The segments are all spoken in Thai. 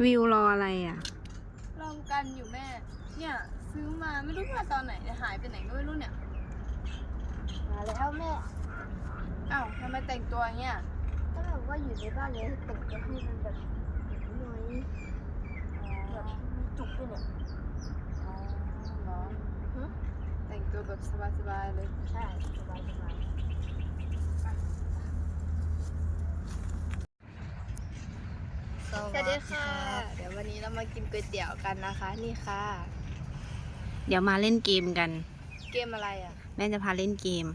วิวรออะไรอะลองกันอยู่แม่ เนี่ยซื้อมาไม่รู้มาตอนไหนเนี่ยหายไปไหนก็ไม่รู้เนี่ย มาแล้วแม่อ้าวทำไมแต่งตัวอย่างเงี้ยก็แบบว่าอยู่ในบ้านเลยแต่งตัวให้มันแบบน้อยแบบจุกไปเนี่ยอ๋อเหรอฮะแต่งตัวแบบสบายๆเลย ใช่สบายสบาย สวัสดีค่ะ เดี๋ยววันนี้เรามากินก๋วยเตี๋ยวกันนะคะ นี่ค่ะ เดี๋ยวมาเล่นเกมกัน เกมอะไรอะ แม่จะพาเล่นเกม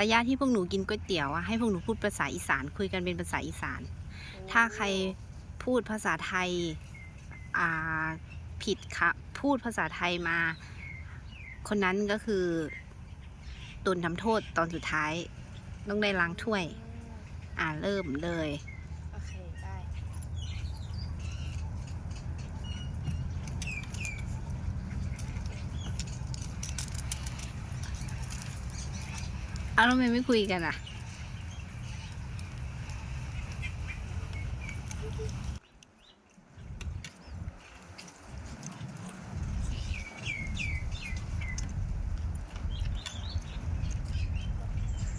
ระยะที่พวกหนูกินก๋วยเตี๋ยวอะให้พวกหนูพูดภาษาอีสานคุยกันเป็นภาษาอีสาน ถ้าใครพูดภาษาไทยอ่าผิดค่ะพูดภาษาไทยมา คนนั้นก็คือตุนทำโทษตอนสุดท้าย ต้องได้ล้างถ้วย อ่าเริ่มเลย โอเค ได้ เอาแล้วทำไมไม่คุยกันอะ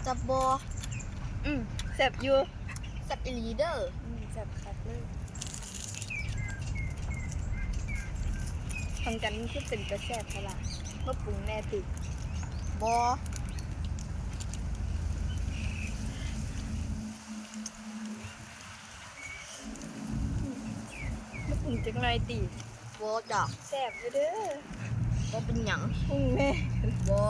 จับบออืมแซ่บอยู่สับอีลีเดอร์อืมแซ่บคัดเลยทำกันคือเป็นกระแซ่บพละเมื่อปรุงแน่ติดบอ เมื่อปรุงจังไรติบอจ้ะแซ่บอยู่เด้อบอเป็นหยังปรุงแน่บอ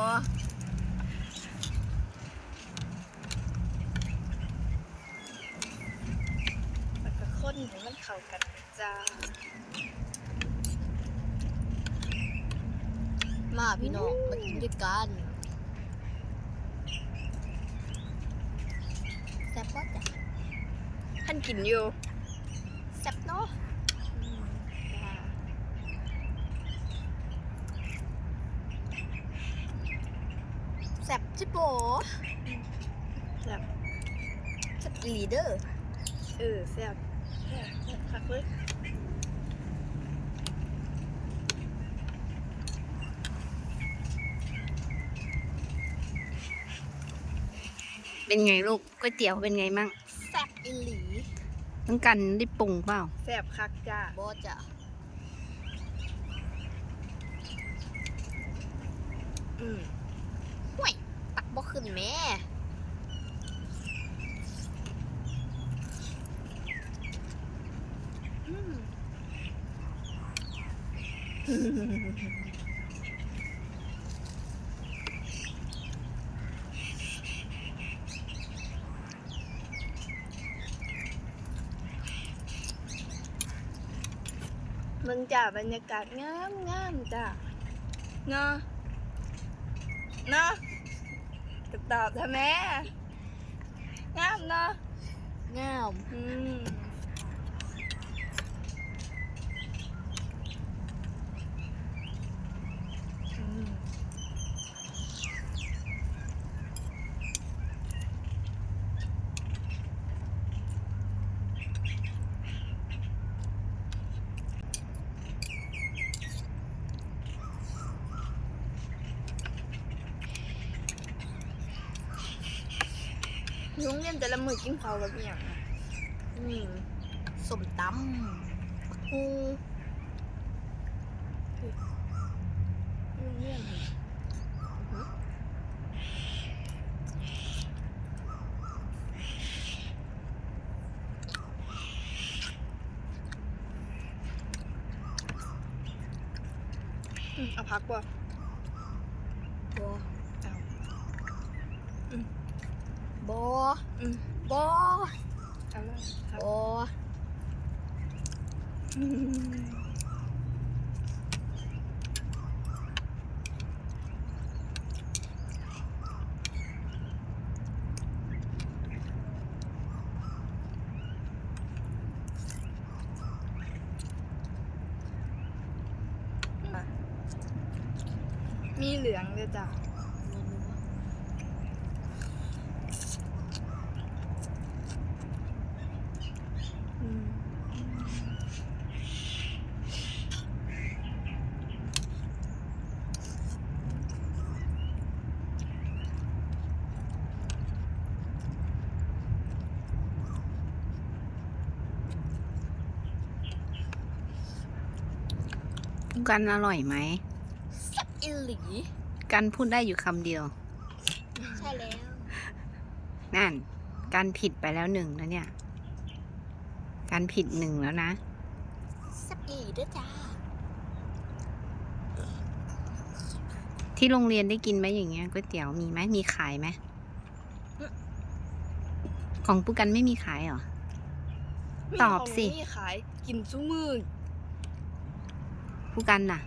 แล้วก็ข้นให้มันเข้ากันจ้า มาพี่น้องมากินด้วยกันแซ่บปะจ้ะท่านกินอยู่แซ่บเนาะ อืมจ้า แซ่บ จิโบแซ่บแซ่บอีลีเดอร์เออแซ่บแซ่บแซ่บคักเลยเป็นไงลูกก๋วยเตี๋ยวเป็นไงมั่งแซ่บอีหลีต้องกันได้ปรุงเปล่าแซ่บคักจ้าบอจ้ะอืมห่วยตักบ่ ขึ้นแม่มมึงจ้าบรรยากาศงามงามจ้าเนาะเนาะ จะตอบทำไมงามเนาะงาม อืมอืม โรงเรียนแต่ละมือกินข้าวกับอหย่างอะอืมสมตำฮูโรงเรียนเหรออืมเอาพักว่ะบอเอาบออืม บอเอาเลยพักบออืมอะมีเหลืองเลยจ้ะ อืม ผู้ กันอร่อยไหมแซ่บอิหลีกันพูดได้อยู่คำเดียว ใช่แล้ว นั่น การผิดไปแล้วหนึ่งนะเนี่ย การผิดหนึ่งแล้วนะแซ่บอิหลีด้วยจ้า ที่โรงเรียนได้กินไหมอย่างเงี้ยก๋วยเตี๋ยวมีไหมมีขายไหมของผู้กันไม่มีขายเหรอมีตอบของสินี่ขายกินซุมือ ผู้กันน่ะ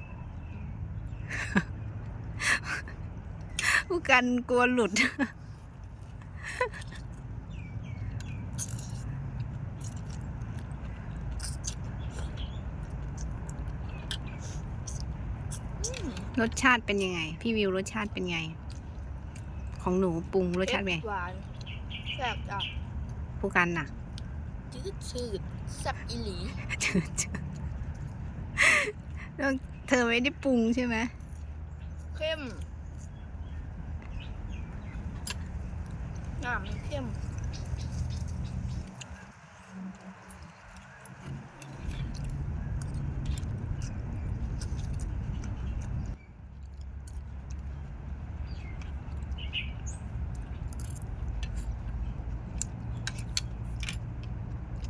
ผู้กันกลัวหลุด รสชาติเป็นยังไง พี่วิวรสชาติเป็นไง ของหนูปรุงรสชาติเป็นไงหวานแซ่บจ้ะผู้กันน่ะจืดชืดแซ่บอิหลี แล้วเธอไม่ได้ปรุงใช่ไหมเข้มน้ำมันเข้ม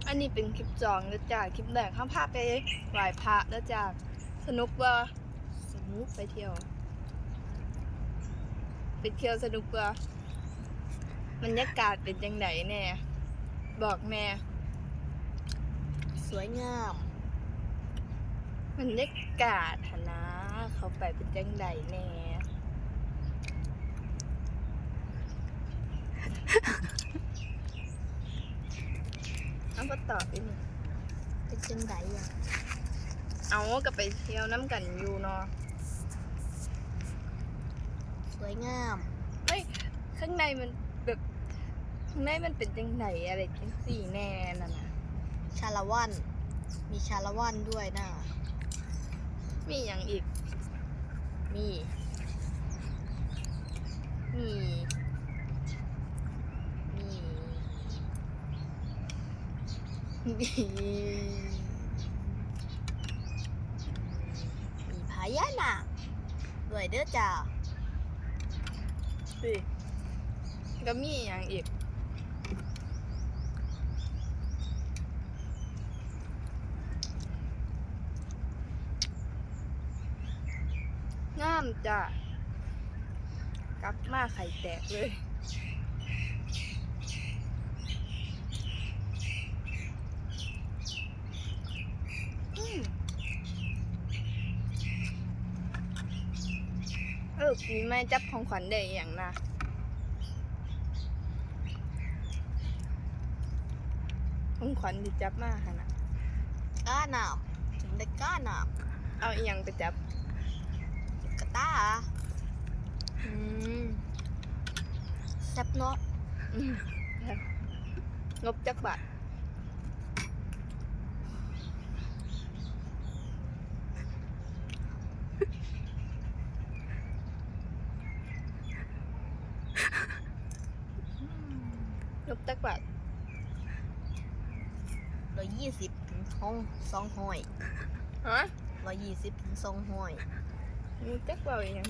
อันนี้เป็นคลิปจองแล้วจ้าคลิปแรกข้ามพาไปไหว้พระแล้วจ้า สนุกว่าสนุกไปเที่ยว ไปเที่ยวสนุกว่าบรรยากาศเป็นยังไงแน่ บอกแม่สวยงามบรรยากาศหนนะเขาไปเป็นยังไงแน่เอามาตอบอีกหนึ่งเป็นจังไดอะ เอาก็ไปเที่ยวน้ำกันอยู่เนาะสวยงามข้างในมันแบบข้างในมันเป็นจังไหนอะไรจังสี่แน่น่ะนะชาละวันมีชาละวันด้วยนะมีอย่างอีก มี มี มี มี มีพญานาคด้วยเด้อจ้าสิก็มีอย่างอีก งามจ้ะกลับมาไข่แตกเลย อืมเออปีใหม่จับของขวัญได้อหย่างนะของขวัญที่จับมาค่ะนะก้าหนามถึงได้ก้าหนามเอาอีหยังไปจับกระตาอืมแซ่บเนาะอืมงบจักบาทงบจักบาท ร้อยยี่สิบถึง ห้องสองห้อยฮะร้อยยี่สิบถึงสองห้อยงบจักบาทอีหยัง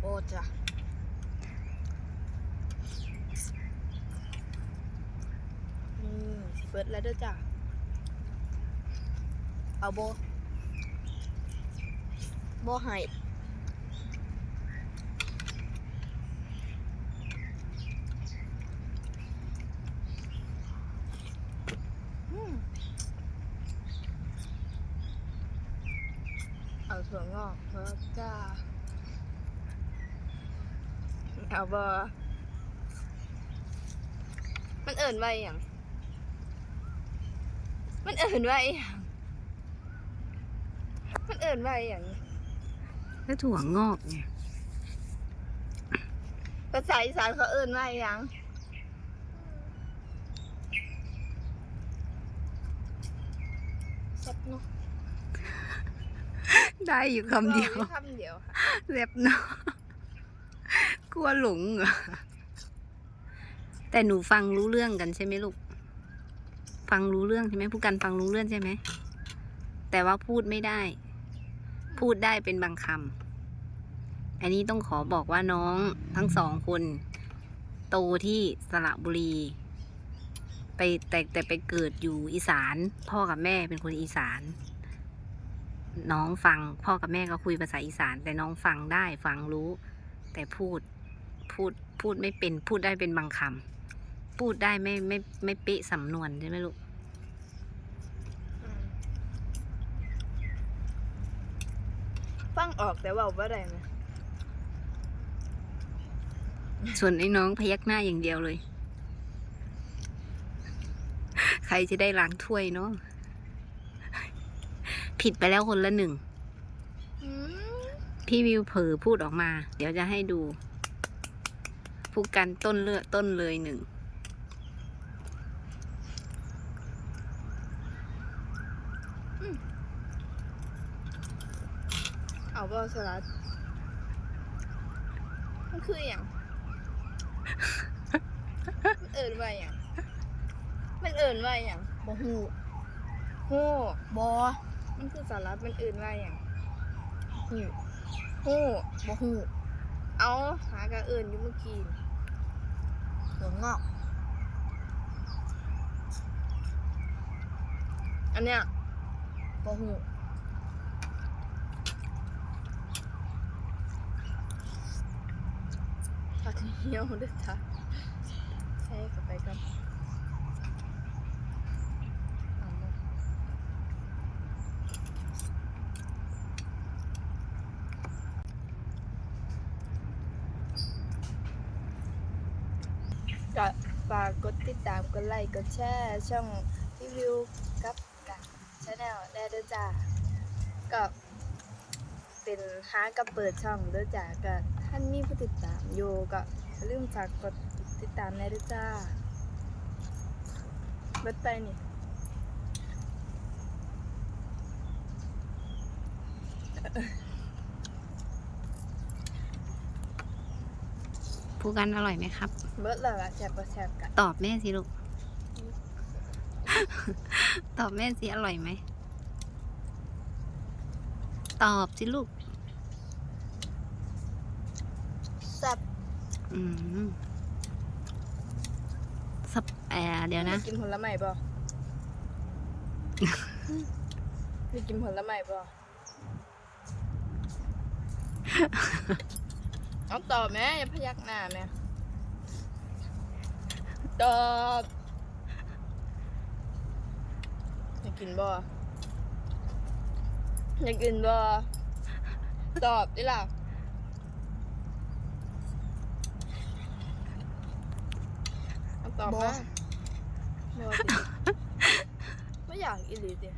โอ้จ้ะอืมสิเปิดแล้วเด้อจ้ะ เอาโบโบให้อืม เอาถั่วงอกเพิ่มจ้าเอาบอมันเอิ่นไว้อหย่างมันเอิ่นไว้อหย่างมันเอิ่นไว้อหย่างแล้วถั่วงอกไงภาษาอีสานเขาเอิ่นไว้อหย่างแซ่บเนาะ ได้อยู่คำเดียวอาไคำเดียวค่ะเล็บเนาะกลัวหลงเหรอแต่หนูฟังรู้เรื่องกันใช่ไหมลูก ฟังรู้เรื่องใช่ไหมผู้กันฟังรู้เรื่องใช่ไหม แต่ว่าพูดไม่ได้ พูดได้เป็นบางคำ อันนี้ต้องขอบอกว่าน้องทั้งสองคน โตที่สระบุรี ไปแต่แต่ไปเกิดอยู่อีสาน พ่อกับแม่เป็นคนอีสาน น้องฟังพ่อกับแม่ก็คุยภาษาอีสาน แต่น้องฟังได้ฟังรู้ แต่พูดพูดพูดไม่เป็นพูดได้เป็นบางคำพูดได้ไม่ไม่ไม่เป๊ะสำนวนใช่ไหมลูกอืมฟังออกแต่เว่าบ่ได้ไหมส่วนไอ้น้องพยักหน้าอย่างเดียวเลย ใครจะได้ล้างถ้วยเนาะ ผิดไปแล้วคนละหนึ่งอืมพี่วิวเผลอพูดออกมา เดี๋ยวจะให้ดู ผู้กันต้นเลือต้นเลยหนึ่ง เอาบ่สลัด มันคืออย่าง มันเอิญว่าอย่าง มันเอิญว่าอย่างบ่ฮู้โฮูบ่ มันคือสลัดมันอิญว่าอย่างฮู้โฮูบ่ฮู้เอาหากระเอิญอยู่เมื่อกี้หัวงอก อันเนี้ยบ่ฮู้ผักเหี่ยวด้วยจ้ะใช้เข้าไปกันเอามาก็ฝากกดติดตาม กดไลค์กดแชร์ช่องรีวิวกับกับชาแนลได้ด้วยจ้าก็เป็นหากับเปิดช่องด้วยจ้าก็ท่านมีผู้ติดตามอยู่ก็อย่าลืมฝากกดติดตามได้ด้วยจ้าเบิดไปนี่ผู้กันอร่อยไหมครับ เบิดแล้วอะแซ่บบ่แซ่บกัน ตอบแม่สิลูก ตอบแม่สิอร่อยไหม ตอบสิลูกแซ่บอืมสับแอร์เดี๋ยวนะ กินผลไม้บ่มีกินผลไม้บ่เอาตอบแม่อย่าพยักหน้าแม่ตอบอยา กกินบ่อยากกินบ่ตอบดิล่ะเอาตอบมาไม่ว่าสิไม่อยากอีหลีดิ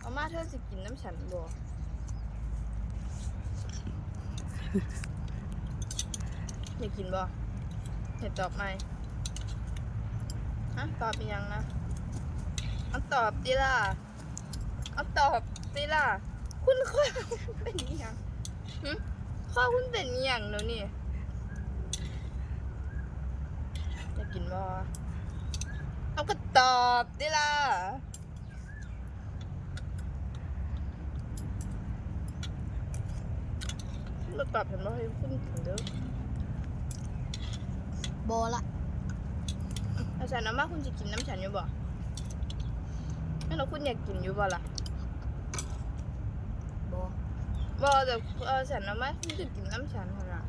เอามาเธอสิกินน้ำฉันบ่อยากกินบ่เห็ดตอบไหมฮะตอบเป็นยังนะ เอาตอบดิล่ะเอาตอบดิล่ะ คุณข้อเป็นอิหยังหึข้อคุณเป็นอิหยังแล้วนี่อยากกินบ่เอาก็ตอบดิล่ะเราตอบเห็นว่าให้คุณถึงเด้อบ่ละอาจารย์น้ำว่าคุณจะกินน้ำฉันอยู่บ่ ไม่เราคุณอยากกินอยู่บ่ล่ะบ่บ่แต่เออฉันน้ำว่าคุณจะกินน้ำฉันขนาด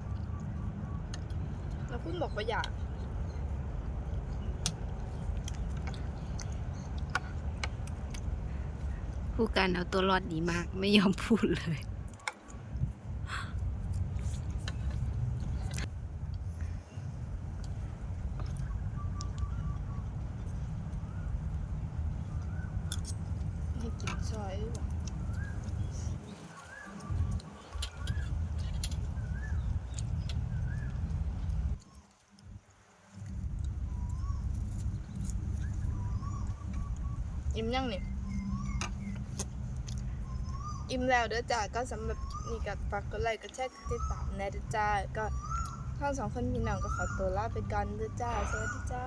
แล้วคุณบอกว่าอยากผู้กันเอาตัวรอดดีมากไม่ยอมพูดเลย ให้กินซอยบ่อิ่มยังนี่อิ่มแล้วเด้อจ้าก็สำหรับนี่ก็ฝากกดไลค์กดแชร์กดติดตามแน่เด้อจ้าก็ทั้งสองคนพี่น้องก็ขอตัวลาไปก่อนเด้อจ้าสวัสดีจ้า